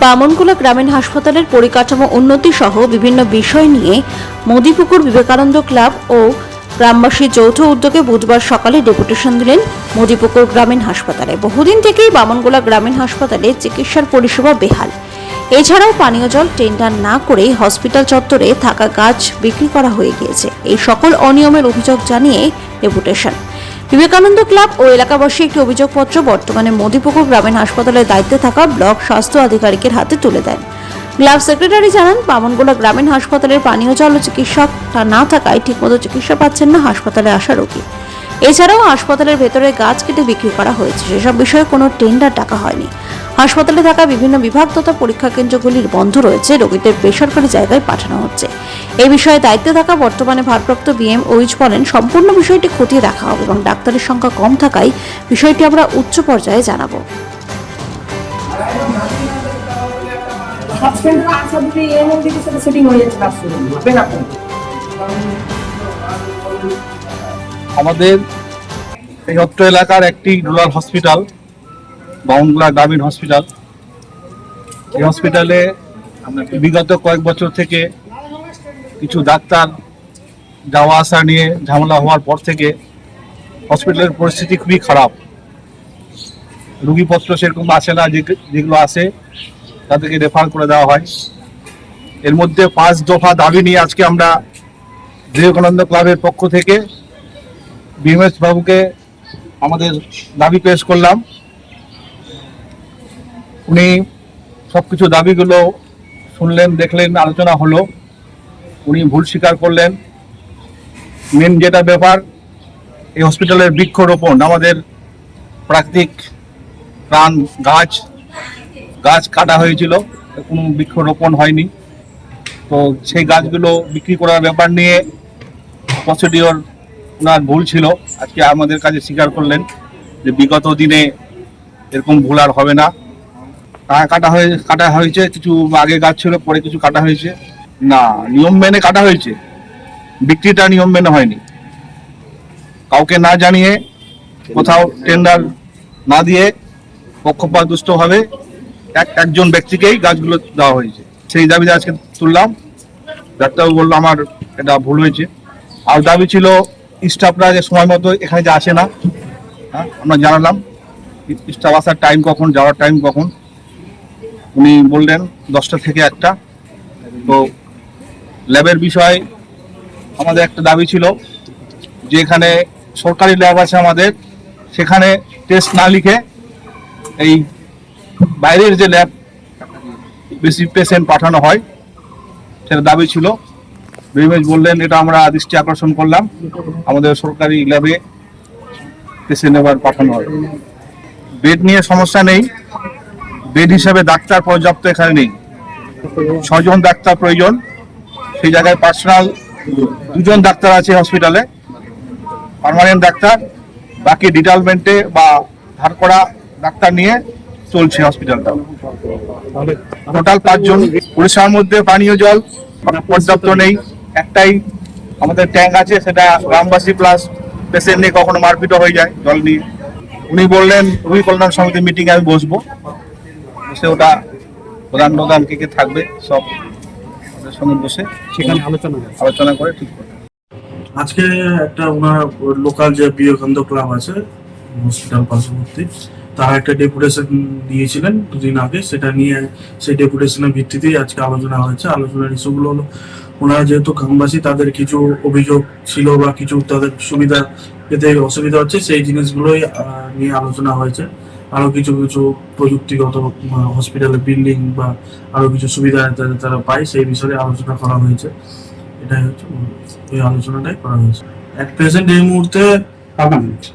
বামনগোলা গ্রামীণ হাসপাতালের পরিকাঠামো উন্নতি সহ বিভিন্ন বিষয় নিয়ে মোদিপুকুর বিবেকানন্দ ক্লাব ও গ্রামবাসীর যৌথ উদ্যোগে বুধবার সকালে ডেপুটেশন দিলেন মোদিপুকুর গ্রামীণ হাসপাতালে। বহুদিন থেকেই বামনগোলা গ্রামীণ হাসপাতালে চিকিৎসার পরিষেবা বেহাল। এছাড়াও পানীয় জল টেন্ডার না করে হসপিটাল চত্বরে থাকা গাছ বিক্রি করা হয়ে গিয়েছে। এই সকল অনিয়মের অভিযোগ জানিয়ে ডেপুটেশন। বিবেকানন্দ ক্লাব ও এলাকাবাসী একটি অভিযোগপত্র বর্তমানে মোদিপুকুর গ্রামীণ হাসপাতালের দায়িত্বে থাকা ব্লক স্বাস্থ্য আধিকারিকের হাতে তুলে দেন। ক্লাব সেক্রেটারি জানান, বামনগোলা গ্রামীণ হাসপাতালের পানীয় জল ও চিকিৎসক না থাকায় ঠিকমতো চিকিৎসা পাচ্ছেন না হাসপাতালে আসা রোগী। এছাড়াও হাসপাতালের ভেতরে গাছ কেটে বিক্রি করা হয়েছে। সেসব বিষয়ে কোনো টেন্ডার টাকা হয়নি। হাসপাতালে থাকা বিভিন্ন বিভাগ তথা পরীক্ষা কেন্দ্রগুলির বন্ধ রয়েছে রোগীদের বেসরকারি জায়গায় পাঠানো হচ্ছে। এই বিষয়ে দায়িত্বে থাকা বর্তমানে ভারপ্রাপ্ত বিএম ওইচ বলেন সম্পূর্ণ বিষয়টি খতিয়ে দেখা হবে এবং ডাক্তারের সংখ্যা কম থাকায় বিষয়টি আমরা উচ্চ পর্যায়ে জানাব। কিছু সেটিং হয়ে যাচ্ছে আপনি আমাদের এই অত্র এলাকার একটি রুরাল হসপিটাল বাউংলা গ্রামীণ হসপিটাল। এই হসপিটালে বিগত কয়েক বছর থেকে কিছু ডাক্তার যাওয়া আসা নিয়ে ঝামেলা হওয়ার পর থেকে হসপিটালের পরিস্থিতি খুবই খারাপ। রুগীপত্র সেরকম আসে না যেগুলো আসে, তাদেরকে রেফার করে দেওয়া হয়। এর মধ্যে পাঁচ দফা দাবি নিয়ে আজকে আমরা বিবেকানন্দ ক্লাবের পক্ষ থেকে বিএমএস বাবুকে আমাদের দাবি পেশ করলাম। উনি সবকিছু দাবিগুলো শুনলেন, দেখলেন, আলোচনা হলো। উনি ভুল স্বীকার করলেন। মেন যেটা ব্যাপার, এই হসপিটালের বৃক্ষরোপণ, আমাদের প্রাকৃতিক প্রাণ গাছ গাছ কাটা হয়েছিল, কোনো বৃক্ষরোপণ হয়নি। তো সেই গাছগুলো বিক্রি করার ব্যাপার নিয়ে প্রসিডিওর ওনার ভুল ছিল। আজকে আমাদের কাছে স্বীকার করলেন যে বিগত দিনে এরকম ভুল আর হবে না। কাটা হয়ে কাটা হয়েছে, কিছু আগে গাছ ছিল, পরে কিছু কাটা হয়েছে। না, নিয়ম মেনে কাটা হয়েছে। বিক্রিটা নিয়ম মেনে হয়নি। কাউকে না জানিয়ে, কোথাও টেন্ডার না দিয়ে পক্ষপাত পক্ষপাতদুষ্টভাবে এক একজন ব্যক্তিকেই গাছগুলো দেওয়া হয়েছে। সেই দাবিতে আজকে তুললাম। ডাক্তারবাবু বলল, আমার এটা ভুল হয়েছে। আর দাবি ছিল স্টাফরা যে সময় মতো এখানে যে আসে না। হ্যাঁ আমরা জানালাম স্টাফ আসার টাইম কখন, যাওয়ার টাইম কখন? উনি বললেন দশটা থেকে একটা। তো ল্যাবের বিষয় আমাদের একটা দাবি ছিল যে এখানে সরকারি ল্যাব আছে আমাদের, সেখানে টেস্ট না লিখে এই বাইরের যে ল্যাব বেশি পেশেন্ট পাঠানো হয়, সেটা দাবি ছিল। বিমেশ বললেন, এটা আমরা দৃষ্টি আকর্ষণ করলাম। আমাদের সরকারি ল্যাবে পেশেন্ট এবার পাঠানো হয়। বেড নিয়ে সমস্যা নেই। বেড হিসাবে ডাক্তার পর্যাপ্ত এখানে নেই। ছজন ডাক্তার প্রয়োজন। সেই জায়গায় পার্সোনাল দুজন ডাক্তার আছে হসপিটালে। Permanent doctor. বাকি ডিটালমেন্টে বা ধার করা ডাক্তার নিয়ে চলছে হসপিটালটা। টোটাল পাঁচজন। উড়িষ্যার মধ্যে পানীয় জল পর্যাপ্ত নেই। একটাই আমাদের ট্যাঙ্ক আছে, সেটা গ্রামবাসী প্লাস পেশেন্ট নিয়ে কখনো মারপিটও হয়ে যায়, জল নিয়ে। উনি বললেন, রুই কল্যাণ সমিতি মিটিং আমি বসবো। বসে ওটা প্রধান প্রধান কে কে থাকবে সব ওদের সঙ্গে বসে সেখানে আলোচনা আলোচনা করে ঠিক করবে। আজকে একটা ওনার লোকাল যে বিবেকানন্দ ক্লাব আছে হসপিটাল পার্শ্ববর্তী তারা একটা ডেপুটেশন দিয়েছিলেন দুদিন আগে। সেটা নিয়ে সেই ডেপুটেশনের ভিত্তিতেই আজকে আলোচনা হয়েছে। আলোচনার ইস্যুগুলো হলো ওনারা যেহেতু গ্রামবাসী তাদের কিছু অভিযোগ ছিল বা কিছু তাদের সুবিধা পেতে অসুবিধা হচ্ছে সেই জিনিসগুলোই আহ, নিয়ে আলোচনা হয়েছে। আরও কিছু কিছু প্রযুক্তিগত হসপিটালের বিল্ডিং বা আরও কিছু সুবিধা যাতে তারা পায় সেই বিষয়ে আলোচনা করা হয়েছে। এটাই হচ্ছে। এই আলোচনাটাই করা হয়েছে। অ্যাট প্রেজেন্ট এই মুহূর্তে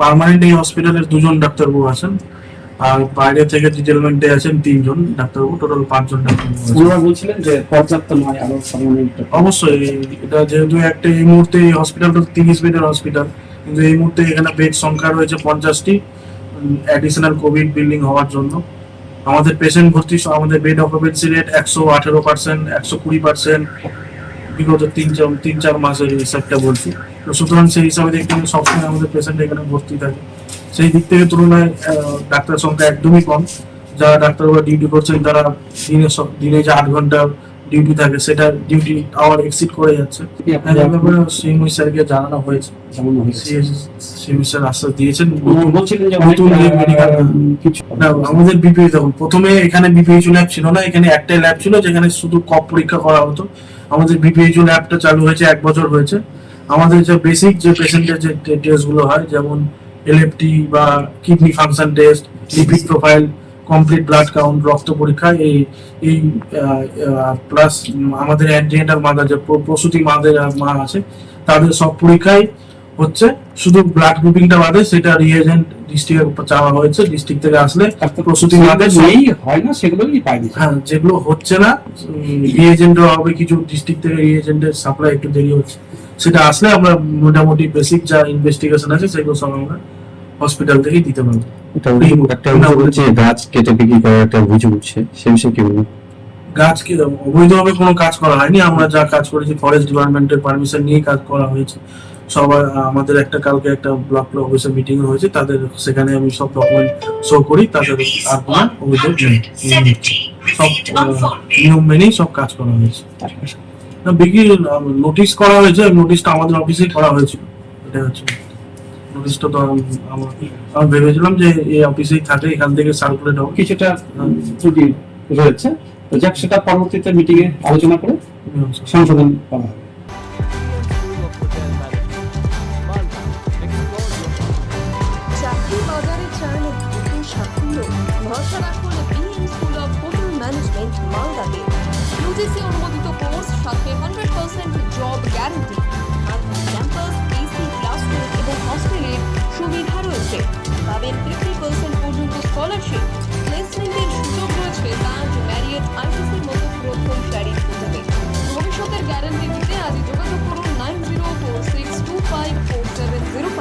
পার্মানেন্ট এই হসপিটালের দুজন ডাক্তারবাবু আছেন। আর বাইরে থেকে ডিটেলমেন্টে আছেন তিনজন ডাক্তারবাবু। টোটাল পাঁচজন ডাক্তারবাবু ওনারা বলছিলেন যে পর্যাপ্ত নয় আরও অবশ্যই এটা যেহেতু একটা এই মুহূর্তে এই হসপিটালটা তিরিশ বেডের হসপিটাল কিন্তু এই মুহূর্তে এখানে বেড সংখ্যা রয়েছে পঞ্চাশটি। অ্যাডিশনাল কোভিড বিল্ডিং হওয়ার জন্য। আমাদের পেশেন্ট ভর্তি আমাদের বেড অকুপেন্সি রেট একশো আঠেরো পার্সেন্ট একশো কুড়ি পার্সেন্ট বিগত তিন চার তিন চার মাসের হিসাবটা বলছি। তো সুতরাং সেই হিসাবে দেখতে গেলে সবসময় আমাদের পেশেন্ট এখানে ভর্তি থাকে। সেই দিক থেকে তুলনায় ডাক্তার সংখ্যা একদমই কম। যারা ডাক্তারবাবু ডিউটি করছেন, তারা দিনে দিনে যে আট ঘণ্টা ডিউটি থাকে সেটা ডিউটি আওয়ার এক্সিট করে যাচ্ছে। আপনারা এই ব্যাপারে সিএমই স্যারকে জানানো হয়েছে। সিএমই স্যার আশ্বাস দিয়েছেন। বলছিলেন যে নতুন যে মেডিকেল কিছু আমাদের বিপিএইচ দেখুন প্রথমে এখানে বিপিএইচ ল্যাব ছিল না এখানে একটাই ল্যাব ছিল যেখানে শুধু কপ পরীক্ষা করা হতো। আমাদের বিপিএইচ ল্যাবটা চালু হয়েছে এক বছর হয়েছে। আমাদের যে বেসিক যে পেশেন্টের যে টেস্টগুলো হয় যেমন এলএফটি বা kidney function test lipid profile complete blood count রক্ত পরীক্ষা এই এই প্লাস আমাদের অ্যান্টিনেটাল মাদার যে প্রসূতি মাদের মা আছে তাদের সব পরীক্ষায় হচ্ছে শুধু ব্লাড গ্রুপিংটা বাদে সেটা রিয়েজেন্ট ডিস্ট্রিক্টে চাওয়া হয়েছে ডিস্ট্রিক্ট থেকে আসলে প্রসূতি মাদের নেই হয় না সেগুলোই পাই দিচ্ছে। হ্যাঁ যেগুলো হচ্ছে না রিয়েজেন্ট হবে কিছু ডিস্ট্রিক্ট থেকে রিয়েজেন্টের সাপ্লাই একটু দেরি হচ্ছে। সেটা আসলে আমরা মোটামুটি বেসিক যা ইনভেস্টিগেশন আছে সেগুলো সব আমরা হসপিটাল থেকেই দিতে পারব। একটা অভিযোগ- হচ্ছে গাছ কেটে বিক্রি করার একটা অভিযোগ উঠছে। সে বিষয়ে কি বলব গাছকে অবৈধভাবে কোনো কাজ করা হয়নি। আমরা যা কাজ করেছি ফরেস্ট ডিপার্টমেন্টের পারমিশন নিয়ে কাজ করা হয়েছে। সবার আমাদের একটা কালকে একটা ব্লক অফিসে মিটিং হয়েছে। তাদের সেখানে আমি সব ডকুমেন্ট শো করি। তাদের আর কোনো অভিযোগ নেই সব নিয়ম মেনেই সব কাজ করা হয়েছে। না বিক্রি নোটিশ করা হয়েছে। নোটিশটা আমাদের অফিসেই করা হয়েছিল। এটা হচ্ছে। নোটিশটা তো আমার আমি ভেবেছিলাম যে এই অফিসেই থাকে এখান থেকে সার্কুলেট হবে কিছুটা ত্রুটি রয়েছে। তো যাক সেটা পরবর্তীতে মিটিং এ আলোচনা করে সংশোধন করা হবে। ইউজিসি অনুমোদিত কোর্স সাথে hundred percent job guarantee campus AC classroom এবং